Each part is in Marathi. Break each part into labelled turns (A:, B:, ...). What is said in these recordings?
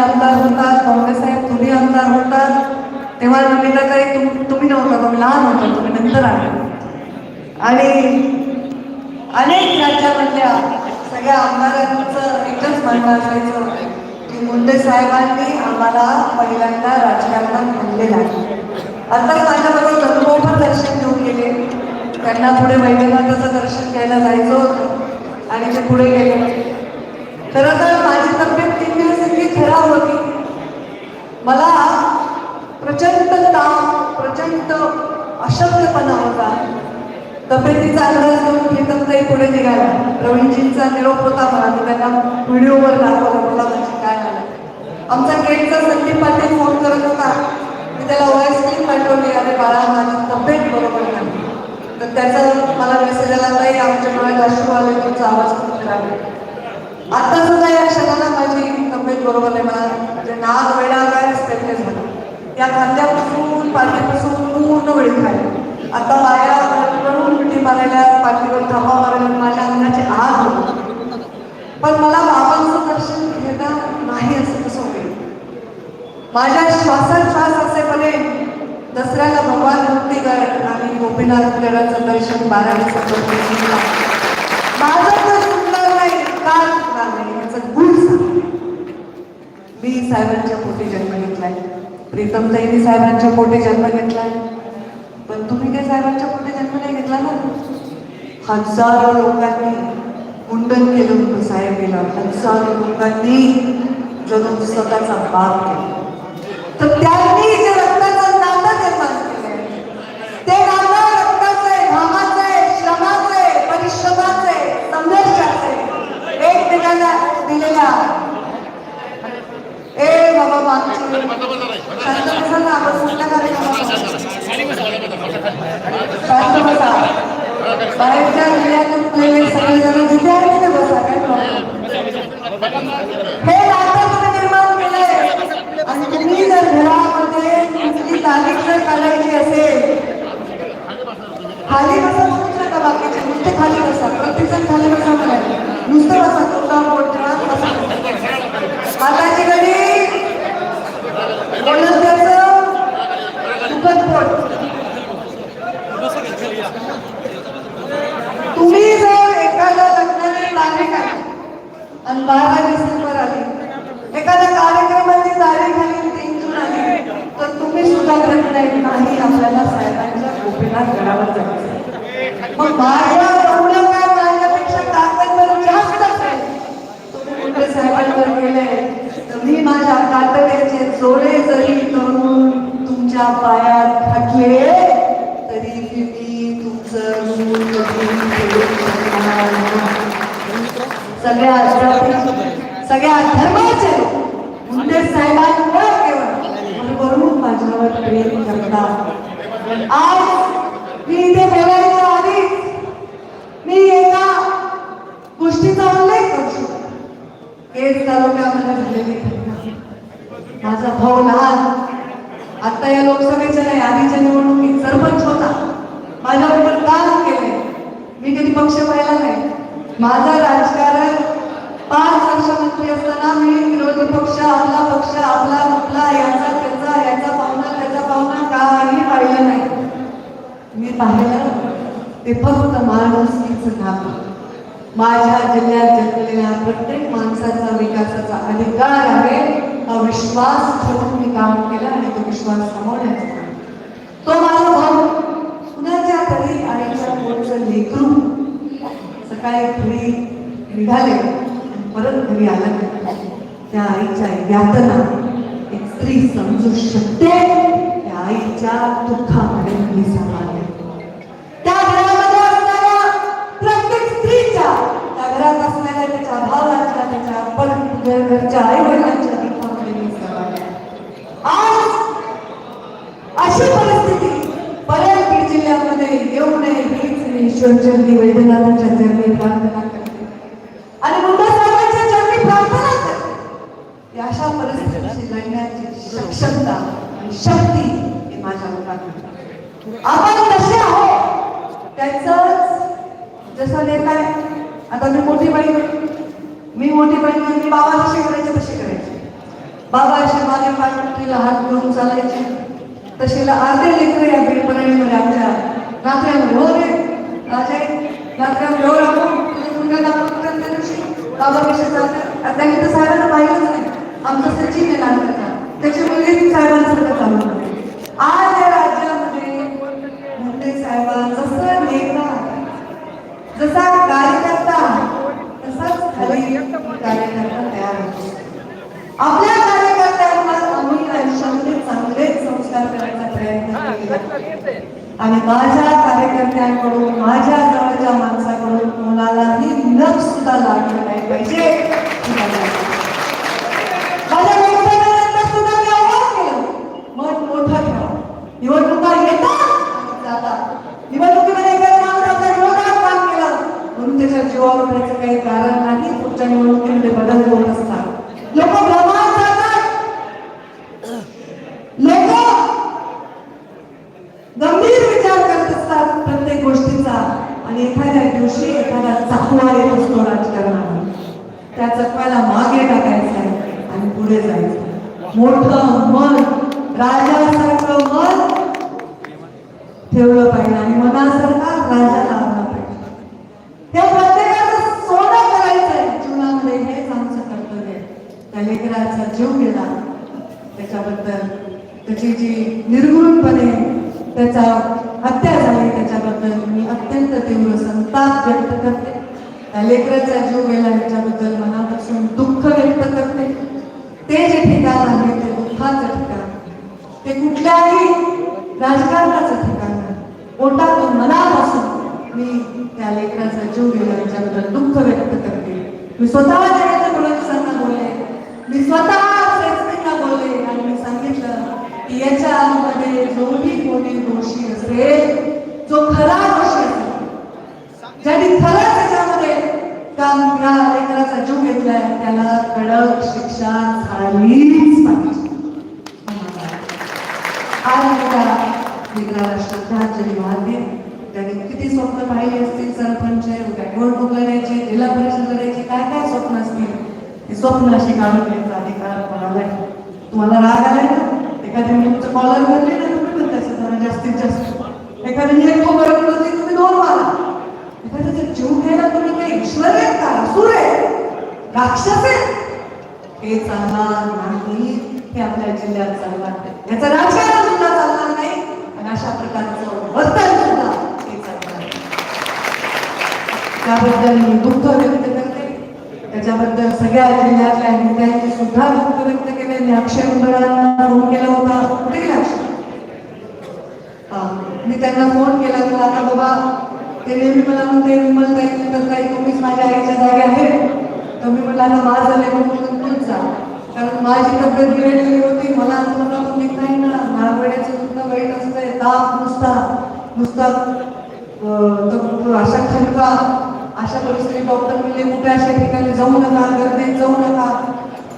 A: आमदार होतात काँग्रेस साहेब तुम्ही आमदार होतात. तेव्हा नमिताताई तुम तुम्ही नव्हता तुम्ही लहान होता तुम्ही नंतर आले. आणि अनेक राज्यामधल्या सगळ्या आमदारांचं एकच म्हणणं असायचं की मुंडे साहेबांनी आम्हाला पहिल्यांदा राजकारणात आणलेलं आहे. आता माझ्याबरोबर गणगोपाल दर्शन घेऊन गेले. त्यांना पुढे वैद्यनाथाचं दर्शन घ्यायला जायचं होतं आणि ते पुढे गेले. खरं तर माझी तब्येत खराब होती मला प्रचंड ताप प्रचंड अशक्तपणा होता. तब्येतीचा अंदाज घेऊन प्रीतमताई पुढे निघाला प्रवीणजींचा निरोप होता मला. मी त्यांना व्हिडिओवर दाखवला. मला म्हणजे काय झालं आमचा गेटचा संदीप पाटील फोन करत होता. मी त्याला वॉइस क्लिप पाठवली. अरे बाळा माझी तब्येत बरोबर नाही. तर त्याचा मला मेसेज आला नाही आमच्या डोळ्यात अश्रू आले तुमचा आवाज खूप खराब आहे. आता सुद्धा या क्षणाला माझी तब्येत बरोबर आहे मला म्हणजे नाग वेळा काय असते ते झालं. या खांद्यापासून पाठीपासून पूर्ण वेळ खायला आता माया करून मिठी मारायला पाठीवर थांबा मारायला माझ्या अंगाचे आग पण मला बाबांचं दर्शन घेता नाही असं कसं होईल? माझ्या श्वासात श्वास असेपर्यंत दसऱ्याला भगवान मुक्तीगड आणि गोपीनाथ गडाचं दर्शन बारा दिवसाचं माझं तर सुटणार नाही का सुटणार नाही याचं गुण सांग मी साहेबांच्या पोटी जन्म घेतलाय. प्रीतमताईंनी साहेबांच्या पोटी जन्म घेतलाय. पण तुम्ही काय साहेबांच्या पोटी जन्म नाही घेतला ना? हजारो लोकांनी मुंडन केलं होतं साहेबीला हजारो लोकांनी जगून स्वतःचा बाप केला. तर त्यांनी जे रक्ताचं नातं निर्माण केलंय ते नातं रक्ताचं आहे घामाचं आहे श्रमाचं आहे परिश्रमाचं आहे संघर्षाचं आहे एकमेकांना दिलेल्या ए शांत बसा ना आपण कुठल्या कार्यक्रमात शांत बसा बाहेरच्या जिल्ह्यातून गेलेले सगळेजण जिथे आहे तिथे बसा काय हे नातं निर्माण केलंय आणि तुम्ही जर घरामध्ये तुमची तारीख जर काढायची असेल खाली बसा तुमच्या का बाकीचे नुसते खाली बसा प्रत्येक जण खाली बसा म्हणाले नुसतं बसा तोंडावर बोट ठेवा बसा हाताची घडी बोलत त्याचं दुखत पोट तुम्ही जर एखाद्या लग्नाची तारीख आहे आणि बारा डिसेंबर आली एखाद्या कार्यक्रमाची तारीख आली तीन जून आली तर तुम्ही सुद्धा करत नाही नाही आपल्याला साहेबांच्या गोपीला घरावर जायचं मग माझ्या एवढं काय माझ्यापेक्षा ताकदवर जास्त असेल तुम्ही कुठे साहेबांवर गेले? मी माझ्या कातड्याचे जोडे जरी करून तुमच्या पायात घातले तरी मी तुमचं सगळ्या सगळ्या धर्माचे मुंडे साहेबांवर केवळ वरून माझ्यावर प्रेम करतात आज मी इथे बोलायच्या आधी मी एका गोष्टीचा उल्लेख करू शकतो केस तालुक्यामध्ये झालेली माझा भाऊ लहान. आता या लोकसभेच्या नाही आधीच्या निवडणुकीत सरपंच होता. माझ्याबरोबर काम केले. मी कधी पक्ष पाहिला नाही. माझं राजकारण पाच वर्ष मंत्री असताना मी विरोधी पक्ष आपला पक्ष आपला आपला याचा त्याचा याचा पाहुणा त्याचा पाहुणा काही पाहिलं नाही. मी पाहिलं ते फक्त माणुसकीचं काम माझ्या जिल्ह्यात जन्मलेल्या प्रत्येक माणसाचा विकासाचा अधिकार आहे. हा विश्वास ठेवून मी काम केलं आणि तो विश्वास कमवण्याचं तो माझा भाऊ. कुणाच्या तरी आईच्या पोटचं लेकरू. सकाळी घरी निघाले परत घरी आला त्या आईच्या यातना एक स्त्री समजू शकते. त्या आईच्या दुःखामध्ये मी सामान्य त्याच्या भावाच्या त्याच्या पण घरच्या आई वडिलांच्या दुःखामध्ये आज अशी परिस्थिती बऱ्याच जिल्ह्यामध्ये येऊ नये हीच मी ईश्वरचंदी वैद्यनाथांच्या चरणी प्रार्थना करते. आणि मुंबई साहेबांच्या चरणी प्रार्थना करते. अशा परिस्थितीशी लढण्याची सक्षमता आणि शक्ती ही माझ्या लोकांना आपण कसे आहोत त्याच जसं नेता आहे आता मी मोठी बाई मी मोठी बाई मी बाबा जसे करायचे तसे करायचे. बाबा असे माझ्या पाठीला हात घेऊन चालायचे. तशीला अर्धे लेकर या बिडपणीमध्ये आपल्या नात्यामध्ये हो रे राजे नात्यामध्ये हो राहू तुझ्या मुलगा दाखवतो दिवशी. बाबा कसे चालतात? आता त्यांनी तर साहेबांना पाहिलंच नाही. आमचं सचिन आहे नाटकाचा त्याची मुलगी साहेबांसारखं चालू होते आज या राज्यामध्ये मोठे साहेबां जसं नेता जसा कार्यकर्ता तसाच खाली कार्यकर्ता तयार होतो आपल्या कार्यकर्त्यांना आम्ही आयुष्यामध्ये चांगले संस्कार करायचा प्रयत्न केला आणि माझ्या कार्यकर्त्यांकडून माझ्या जवळच्या माणसाकडून कोणालाही नख सुद्धा लागलं नाही पाहिजे. माझ्या सुद्धा मी केलं. मोठं ठेवा. निवडणुका येतात जातात. निवडणुकीमध्ये एखादा माणूस विरोधात काम केला. म्हणून त्याच्या जीवावर काही कारण नाही. पुढच्या निवडणुकीमध्ये बदल होत असतात लोक भ्रमात जातात लोक गंभीर विचार करत असतात प्रत्येक गोष्टीचा आणि एखाद्या दिवशी एखादा चाकवा येत असतो राजकारणामध्ये त्या चकव्याला मागे टाकायचं आहे आणि पुढे जायचं मोठं मन राजासारखं मन ठेवलं पाहिजे आणि मनासारखा राजा लावला पाहिजे त्या प्रत्येकाचं सोनं करायचं आहे जीवनामध्ये हेच आमचं कर्तव्य आहे त्या लेकराचा जीव गेला त्याच्याबद्दल त्याची जी निर्गुणपणे त्याचा हत्या झाली त्याच्याबद्दल मी अत्यंत तीव्र संताप व्यक्त करते त्या लेकराचा जीव गेला ह्याच्याबद्दल मनापासून दुःख व्यक्त करते. ते जे ठिकाण आहे ते दुःखाचं ठिकाण ते कुठल्याही राजकारणाचं ठिकाण नाही. पोटातून मनापासून मी त्या लेकराचा जीव गेला याच्याबद्दल दुःख व्यक्त करते. मी स्वतः जगाच्या फडणवीसांना बोलले. मी स्वतः प्रेसमीला बोलले आणि मी सांगितलं की याच्यामध्ये जोही कोणी दोषी असेल जो खरा दोषी असेल ज्याने खरंच काम या लेकराचा जीव घेतलाय. त्याला कडक शिक्षा झालीच पाहिजे. आज मला लेकराला श्रद्धांजली वाहते. त्याने किती स्वप्न पाहिली असतील सरपंच निवडणूक लढायचे जिल्हा परिषद लढायची काय काय स्वप्न असतील? ते स्वप्न अशी काढून घ्यायचा अधिकार कोणाला तुम्हाला राग आलाय ना एखाद्या तुमचं कॉलर भरले ना तुम्ही? पण त्याचं जरा जास्तीत जास्त. एखाद्या एक खोबर होती तुम्ही दोन मारा एखाद्याचा जीव घ्यायला तुम्ही काही ईश्वर आहेत का? असुर आहे राक्षस आहे हे चालणार नाही. हे आपल्या जिल्ह्यात चालणार नाही. याचं राजकारण सुद्धा चालणार नाही? आणि अशा प्रकारचं वर्तन सुद्धा हे चालणार त्याबद्दल मी दुःख व्यक्त करते. त्याच्याबद्दल सगळ्या जिल्ह्यातल्या नेत्यांनी सुद्धा दुःख व्यक्त केले. मी अक्षय मंडळांना फोन केला होता. कुठे गेला अक्षय? मी त्यांना फोन केला. तर आता बाबा ते नेहमी मला म्हणते विमल ताई तर काही तुम्हीच माझ्या आईच्या जागे आहे. तर मी म्हटलं आता माझं लेखन म्हणून तूच जा. कारण माझी तब्येत बिघडलेली होती मला पण तुम्ही नाही ना. नागवेड्याचं सुद्धा वाईट असतंय ताप नुसता नुसता अशा खणका अशा परिस्थितीत डॉक्टर म्हणले कुठे अशा ठिकाणी जाऊ नका गर्दीत जाऊ नका.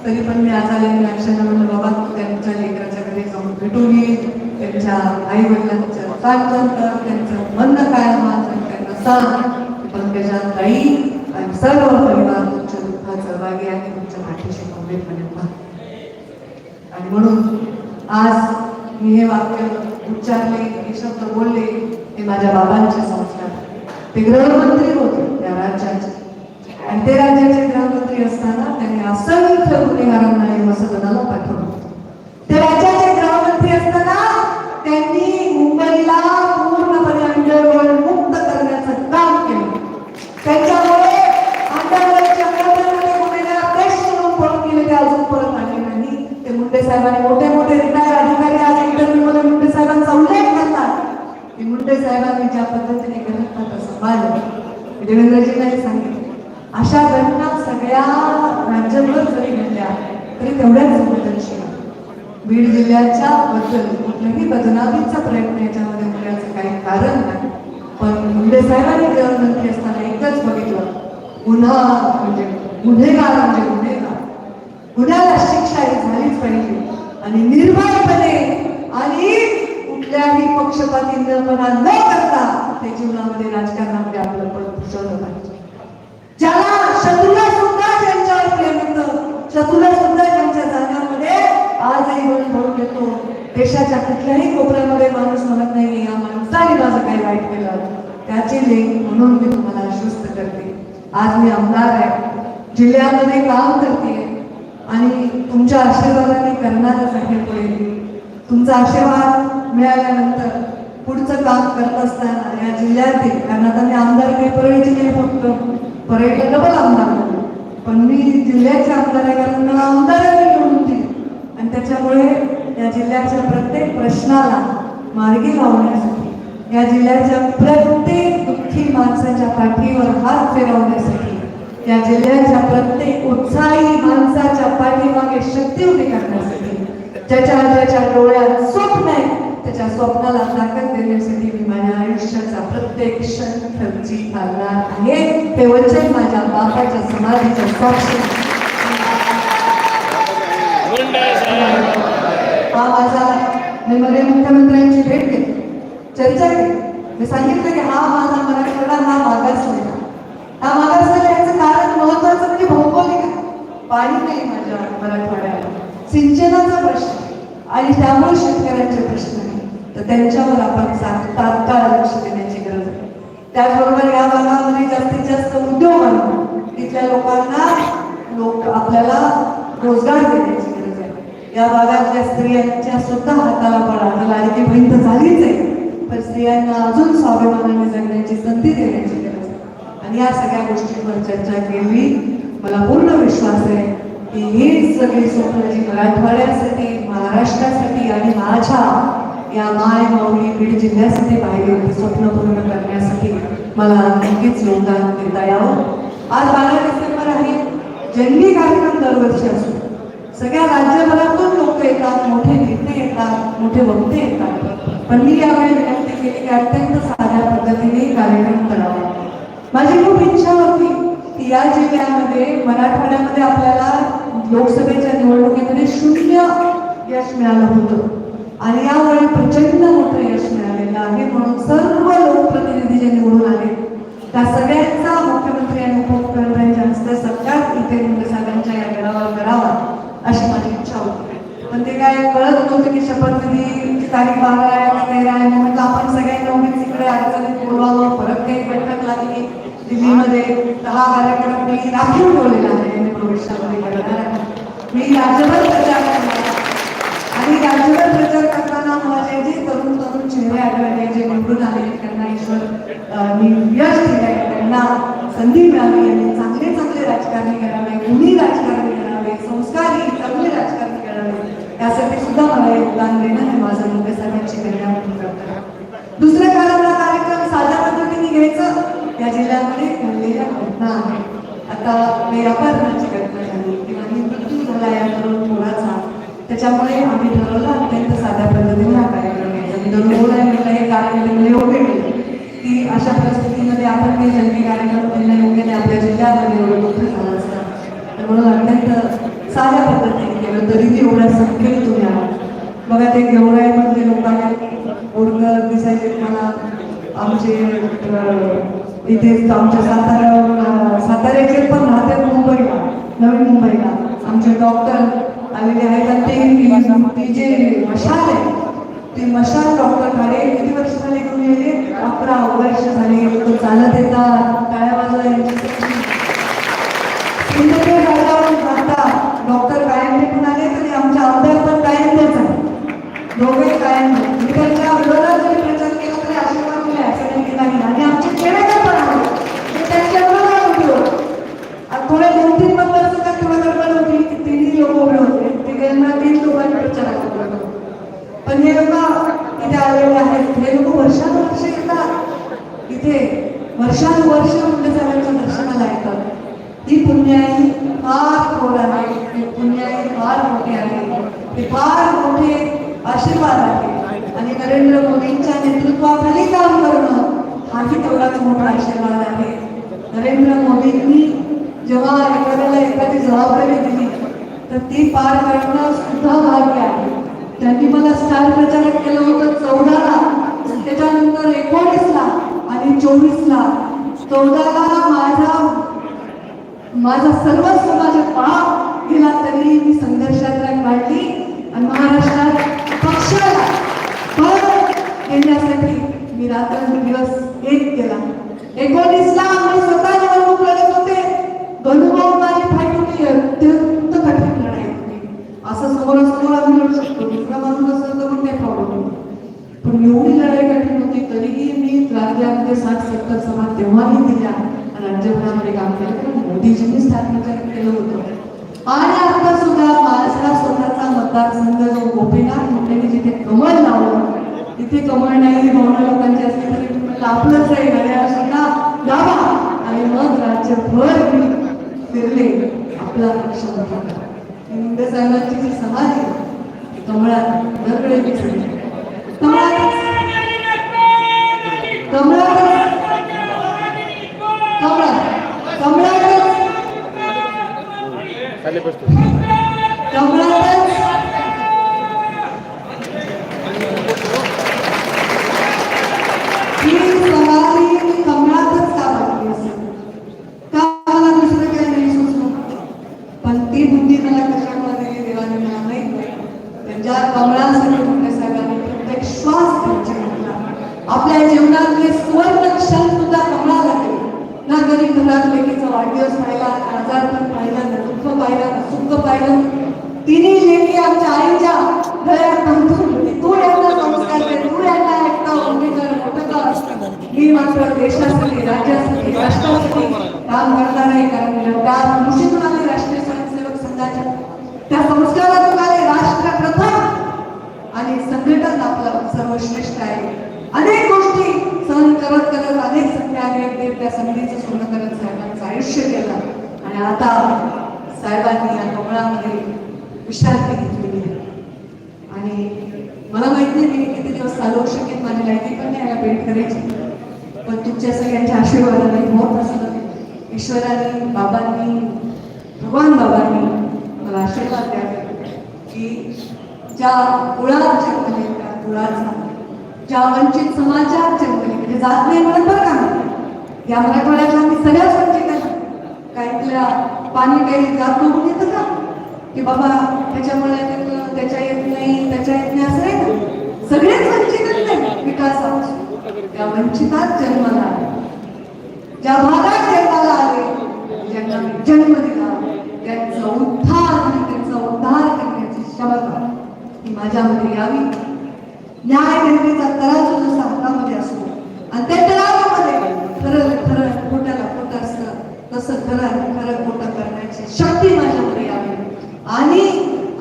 A: तरी पण मी आज आले मी अक्षयला म्हणलं बाबा तू त्यांच्या लेकराच्या घरी जाऊन भेटून ये त्यांच्या आई वडिलांचं सांत्वन कर त्यांचं म्हणणं काय माझं. त्यांना सांग की पंकजा ताई आणि सर्व परिवार तुमच्या दुःखात सहभागी आहे तुमच्या पाठीशी खंबीरपणे उभा आणि म्हणून आज मी हे वाक्य उच्चारले हे शब्द बोलले हे माझ्या बाबांचे संस्कार. ते गृहमंत्री होते त्या राज्याचे. आणि ते राज्याचे गृहमंत्री असताना त्यांनी असंख्य गुन्हेगारांना हे सदनाला पाठवलं ते राज्याचे गृहमंत्री असताना त्यांनी मुंबईला पूर्णपणे अंडरवर्ल्ड मुक्त करण्याचं काम केलं त्यांच्यामुळे अंडरवर्ल्डच्या अंडरवर्ल्डमध्ये गुन्हेगार देश सोडून पळून गेले ते अजून परत आले नाही ते मुंडे साहेबांनी मोठे मोठे रिटायर अधिकारी आज इंटरव्ह्यू मध्ये मुंडे साहेबांचा उल्लेख करतात की मुंडे साहेबांनी ज्या पद्धतीने गणितात सांभाळलं मी देवेंद्रजींनाही सांगितलं. अशा घटना सगळ्या राज्यभर जरी घडल्या तरी तेवढ्याच संवेदनशील बीड जिल्ह्याच्या बद्दल कुठल्याही बदनामीचा प्रयत्न याच्यामध्ये होण्याचं काही कारण नाही. पण मुंडे साहेबांनी गृहमंत्री असताना एकच बघितलं गुन्हा म्हणजे गुन्हेगार म्हणजे गुन्हेगार. गुन्ह्याला शिक्षा ही झालीच पाहिजे. आणि निर्भयपणे आणि कुठल्याही पक्षपातीपणा न करता ते जीवनामध्ये राजकारणामध्ये आपलं पण घुसवलं पाहिजे. ज्याला शत्रूला सुद्धा त्यांच्यावर प्रेम येतं शत्रूला सुद्धा ज्यांच्या जाण्यामध्ये देशाच्या कुठल्याही कोपऱ्यामध्ये माणूस म्हणत नाही या माणसाने माझं काही वाईट केलं त्याची लेख म्हणून मी तुम्हाला आश्वस्त करते. आज मी आमदार आहे. जिल्ह्यामध्ये काम करते. आणि तुमच्या आशीर्वादाने करणारच आहे पुढे तुमचा आशीर्वाद मिळाल्यानंतर पुढचं काम करत असताना या जिल्ह्यातील कारण आता मी आमदार काही परळीचे नाही फक्त परळीला डबल आमदार पण मी जिल्ह्याचे आमदार आहे कारण मला आमदारांनी निवडून दिली आणि त्याच्यामुळे या जिल्ह्याच्या प्रत्येक प्रश्नाला मार्गी लावण्यासाठी या जिल्ह्याच्या प्रत्येक दुःखी माणसाच्या पाठीवर हात फिरवण्यासाठी या जिल्ह्याच्या प्रत्येक उत्साही माणसाच्या पाठीमागे शक्ती उभी करण्यासाठी ज्याच्या ज्याच्या डोळ्यात स्वप्न आहे त्याच्या स्वप्नाला ताकद देण्यासाठी मी माझ्या आयुष्याचा प्रत्येक क्षण खर्ची घालणार आहे. हे वचन माझ्या बापाच्या समाधीच्या साक्षी. हा माझा मी मध्ये मुख्यमंत्र्यांची भेट घेतली. चर्चा केली. मी सांगितलं की हा माझा मराठवाडा हा मागासलेला हा मागासलेला याचं कारण महत्वाचं म्हणजे भौगोलिक आहे. पाणी नाही माझ्या मराठवाड्याला. सिंचनाचा प्रश्न आणि त्यामुळे शेतकऱ्यांचे प्रश्न आहे तर त्यांच्यावर आपण तात्काळ लक्ष देण्याची गरज आहे. त्याचबरोबर या भागामध्ये जास्तीत जास्त उद्योग आणून तिथल्या लोकांना लोक आपल्याला रोजगार देण्याची गरज आहे. या भागातल्या स्त्रियांच्या सुद्धा हाताला पडा. आता लाडकी बहीण तर झालीच आहे. पण स्त्रियांना अजून स्वाभिमानाने जगण्याची संधी देण्याची आणि या सगळ्या गोष्टींवर चर्चा केली. मला पूर्ण विश्वास आहे की ही सगळी स्वप्न जी मराठवाड्यासाठी महाराष्ट्रासाठी आणि माझ्या या माय माऊली बीड जिल्ह्यासाठी पाहिजे होती स्वप्न पूर्ण करण्यासाठी मला नक्कीच योगदान देता यावं. आज बारा डिसेंबर आहे. जन्मी कार्यक्रम दरवर्षी असतो. सगळ्या राज्यभरातून लोक येतात मोठे नेते येतात मोठे वक्ते येतात. पण मी यावेळी विनंती केली की अत्यंत साध्या पद्धतीने कार्यक्रम करावा. माझी खूप इच्छा होती की या जिल्ह्यामध्ये मराठवाड्यामध्ये आपल्याला लोकसभेच्या निवडणुकीमध्ये शून्य यश मिळालं होतं. आणि यावेळी प्रचंड मोठं यश मिळालेलं आहे म्हणून सर्व लोकप्रतिनिधी जे निवडून आले त्या सगळ्यांचा मुख्यमंत्री आणि उपमुख्यमंत्र्यांच्या हस्ते सगळ्यात इथे मुंडेसाहेबांच्या या गडावर करावा अशी माझी इच्छा होती. पण ते काय कळत नव्हतं की शपथविधी तारीख बारा आहे आहे म्हटलं आपण सगळ्यांना उगीच इकडे अडचणीत बोलवावं परत काही बैठक लागली दिल्लीमध्ये दहा कार्यक्रम मी राखीव ठेवलेला आहे. भविष्यामध्ये मी राज्यभर प्रचार करणार आणि राज्यभर प्रचार करताना माझे जे तरुण तरुण चेहरे आढळले जे निवडून आले त्यांना ईश्वर मी यश दिले त्यांना संधी मिळावी आणि चांगले चांगले राजकारणी करावे गुणी राजकारणी करावे संस्कारी चांगले राजकारणी करावे. त्यासाठी सुद्धा मला योगदान देणं हे माझं मुख्य साहेबांची कल्याण म्हणून करतात दुसरं कारण हा कार्यक्रम साध्या पद्धतीने घ्यायचं या जिल्ह्यामध्ये घडलेल्या घटना आहेत. आता मी अपहरणाची घटना झाली किंवा मी मृत्यू झाला या तरुण थोडासा. त्याच्यामुळे आम्ही ठरवलं अत्यंत साध्या पद्धतीने हा कार्यक्रम घ्यायचा. मी दोन बोलाय म्हटलं हे कार्यक्रम योग्य केले की अशा परिस्थितीमध्ये आपण काही जंगी कार्यक्रम केला योग्य नाही आपल्या जिल्ह्यामध्ये एवढं मोठं झालं असतं तर म्हणून अत्यंत साध्या पद्धतीने केलं तरी ती एवढ्या संख्येने तुम्ही आहात बघा ते गेवराईमधले लोकांना आहेत दिसायचे मला आमचे इथे आमच्या सातारा साताऱ्याचे पण राहते मुंबईला नवी मुंबईला. आमचे डॉक्टर आलेले आहेत आणि ते ती- जे मशाल आहे ते मशाल डॉक्टर खाडे किती वर्ष झाले घेऊन गेले? अकरा वर्ष झाले. लोक चालत येतात. टाळ्या वाजवा आशीर्वाद आहे. नरेंद्र मोदींनी जेव्हा एखाद्याला एखादी जबाबदारी दिली तर ती पार करणं सुद्धा भाग्य आहे. त्यांनी मला स्टार प्रचारक केलं होतं चौदाला. त्याच्यानंतर एकोणीसला आणि चोवीसला. चौदाला माझा माझा सर्व माझा पाप गेला तरी मी संघर्षात काढली आणि महाराष्ट्रात पक्षाला पण येण्यासाठी मी रात्र दिवस एक केला. दिला एकोणीसला आम्ही स्वतः निवडणूक लढत होते. माझी फाईट होती. अत्यंत कठीण लढाई होती. असं समोरासमोर आम्ही लढू शकतो दुसरा माणूस असेल तर मग पण एवढी लढाई कठीण होती तरीही मी राज्यामध्ये साठ सत्तर सभा तेव्हाही दिल्या आणि राज्यभरामध्ये काम केलं. कारण मोदीजींनी स्थापना केलं होतं. आणि आता सुद्धा माझा स्वतःचा मतदारसंघ जो गोपीनाथ मुंडेने जिथे कमल लावलं तिथे कमळ नाही ही भावना लोकांची तरी म्हटलं आपलंच आहे घड्याळ सुद्धा दाबा. आणि मग राज्यभर फिरले आपला पक्ष मुंडे साहेबांची जी समाधी कमळात दरकडे दिसली. कमळातच कमळातच कमळात कमळातच कमळातच ही समाधी मी कमळातच का वाटली असेल का मला दुसरं काही नाही सुचलं पण ती बुद्धी मला कशामध्ये दिली देवाने मला माहीत नाही त्यांच्या कमळासाठी मुंडे साहेबांनी प्रत्येक श्वास त्यांच्या घेतला आपल्या जीवनातले सुवर्ण क्षण सुद्धा कमळाला गेले ना कधी घरात लेकीचा वाढदिवस पाहिला ना आजारपण पाहिलं ना दुःख पाहिलं ना सुख पाहिलं तिन्ही लेकी आमच्या आईच्या गळ्यात बांधून होती. तू यांना संस्कार दे तू यांना एकटा उभी कर मोठं कर मी मात्र देशासाठी राज्यासाठी राष्ट्रासाठी काम करणार आहे. कारण मी त्या मुशीतून आले राष्ट्रीय स्वयंसेवक संघाच्या. त्या संस्कारातून आले राष्ट्र प्रथम. आणि संघटन आपलं सर्वश्रेष्ठ आहे. अनेक गोष्टी सहन करत करत अनेक संधी आले ते त्या संधीचं सोनं करत साहेबांचं आयुष्य केलं. आणि आता साहेबांनी या कमळामध्ये विश्रांती घेतलेली आहे आणि मला माहिती नाही मी किती दिवस चालवू शकेन माझी लायकी पण नाही याला भेट करायची. पण तुमच्या सगळ्यांच्या आशीर्वादाने होत असलं ईश्वराने बाबांनी भगवान बाबांनी मला आशीर्वाद द्यावे की ज्या कुळात जन्मले त्या कुळाचा ज्या वंचित समाजात जन्मले म्हणजे जात नाही म्हणत बरं का? या मराठवाड्याच्या आम्ही सगळ्याच वंचित आहे काय पाणी काही जात बघून येतं का? की बाबा त्याच्यामुळे त्याच्या येत नाही त्याच्या येत नाही असं नाही का? सगळेच वंचित त्या वंचितात जन्माला ज्या भागात जन्माला आले ज्यांना मी जन्म दिला त्यांचा उद्धार आणि त्यांचा उद्धार करण्याची क्षमता ही माझ्यामध्ये यावी न्याय निर्णयाचा तराजू जसा हातामध्ये असतो आणि त्या तराजूमध्ये खरं खरं खोट्याला खोटं असतं तसं खरं खरं खोटं करण्याची शक्ती माझ्यामध्ये यावी आणि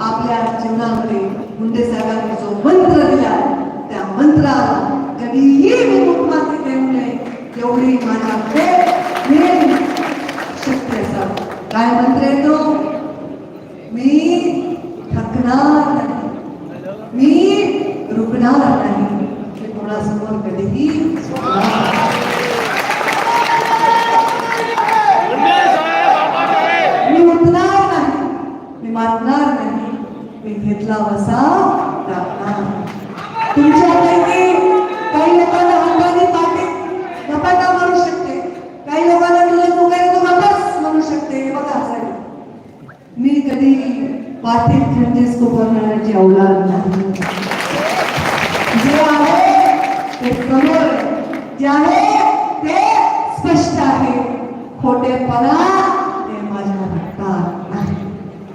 A: आपल्या जीवनामध्ये मुंडे साहेबांनी जो मंत्र दिला त्या मंत्राला कधीही मी मुखमाती देऊ नये एवढी माझ्याकडे नेहमी शक्ती असावी. काय मंत्र येतो मी थकणार नाही मी रुकणार नाही मी कोणासमोर कधीही झुकणार नाही. मी उठणार नाही मी मारणार नाही मी घेतला वसा टाकणार नाही. तुमच्यापैकी काही लोकांना अंगाने पाठीत गपाटा मारू शकते काही लोकांना तुला तू काही तू गपच म्हणू शकते हे बघा साहेब मी कधी पाठीत खंजीस करण्याची औलाद नाही. जे आहे ते कमर जे आहे ते स्पष्ट आहे. खोटेपणा ते माझ्या रक्तात नाही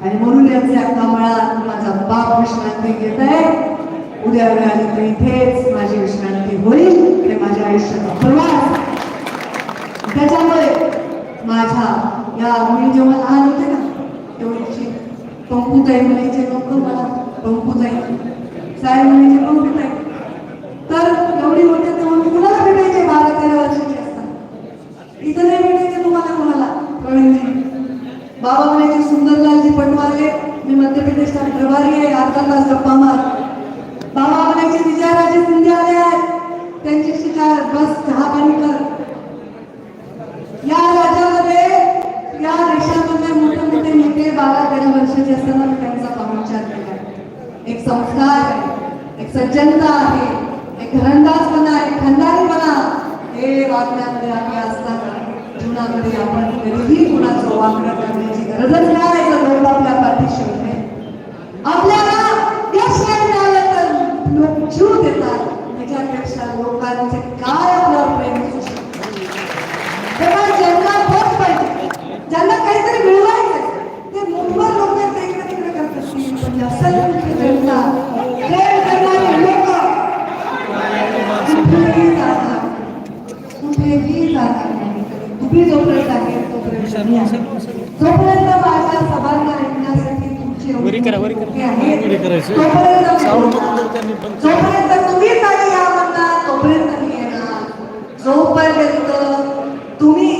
A: आणि म्हणून याच्या कमळात माझा बाप विश्रांती घेत आहे. उद्या उद्या आली तर इथेच माझी विश्रांती होईल. हे माझ्या आयुष्याचा प्रवास. त्याच्यामुळे माझ्या या मी जेव्हा लहान होते ना पंपूताई म्हणायचे लोक मला पंपूताई साहेब म्हणायचे पंपूताई तर एवढी मोठे तेव्हा मी कुणाला भेटायचे बारा तेरा वर्षाचे असतात इथं नाही भेटायचे तुम्हाला कोणाला? प्रवीणजी बाबा म्हणायचे सुंदरलालजी पटवाले मी मध्य प्रदेशचा प्रभारी आहे अर्धा तास गप्पा मार. बाबा म्हणायचे विचाराचे सिंधे आले आहेत. त्यांची शिकार बस चहा पाणी कर या राज्यामध्ये या देशामध्ये मोठे मोठे नेते बारा तेरा वर्षाचे मी त्यांचा पाहुणचार केला एक संस्कार आहे एक सज्जनता आहे एक घरंदाजपणा एक खंदारीपणा हे वागण्यामध्ये आम्ही असताना जीवनामध्ये आपण कधीही कुणाचं वाकडं करण्याची गरज नाही जर लोक आपल्या पाठीशी होते आपल्याला यश नाही मिळालं तर लोक जीव देतात त्याच्यापेक्षा लोकांचे काय आपल्यावर प्रेम असू शकतं असंख्य जनता प्रेम करणारे लोक कुठेही जाणार कुठेही जाणार नाही तुम्ही जोपर्यंत आहे तोपर्यंत मी आहे. जोपर्यंत माझ्या सभागृह ऐकण्यासाठी तुमची एवढी
B: वरी करा, वरी करा.
A: मोठी आहे,
B: वरी करायचं.
A: तोपर्यंत मी
B: साऊंड
A: बोलणार.
B: बंद त्यांनी बंद.
A: जोपर्यंत तुम्ही ताई या म्हणणार तोपर्यंत मी येणार जोपर्यंत तुम्ही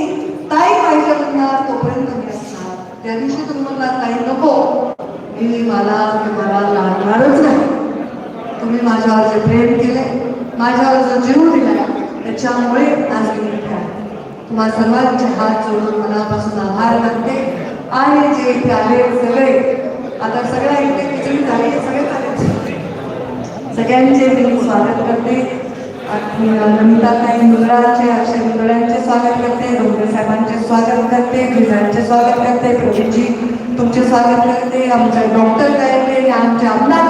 A: ताई पाहिजे म्हणणार तोपर्यंत मी असणार. त्या दिवशी तुम्हाला ताई नको. मी मला तुम्हाला लागणारच नाही. तुम्ही माझ्यावर जे प्रेम केले माझ्यावर जो जीव दिला त्याच्यामुळे आज मी इथे आहे. तुम्हा सर्वांचे हात जोडून मनापासून आभार मानते. आणि जे इथे आले सगळे. आता सगळ्या इथे खिचडी झाली सगळे झाले. सगळ्यांचे मी स्वागत करते. आणि नमिताताई मुलांचे अक्षय मुलांचे स्वागत करते. डोंगरे साहेबांचे स्वागत करते. गिरिजांचे स्वागत करते. प्रभूजी तुमचे स्वागत करते. आमचे डॉक्टर गायकले आमचे आमदार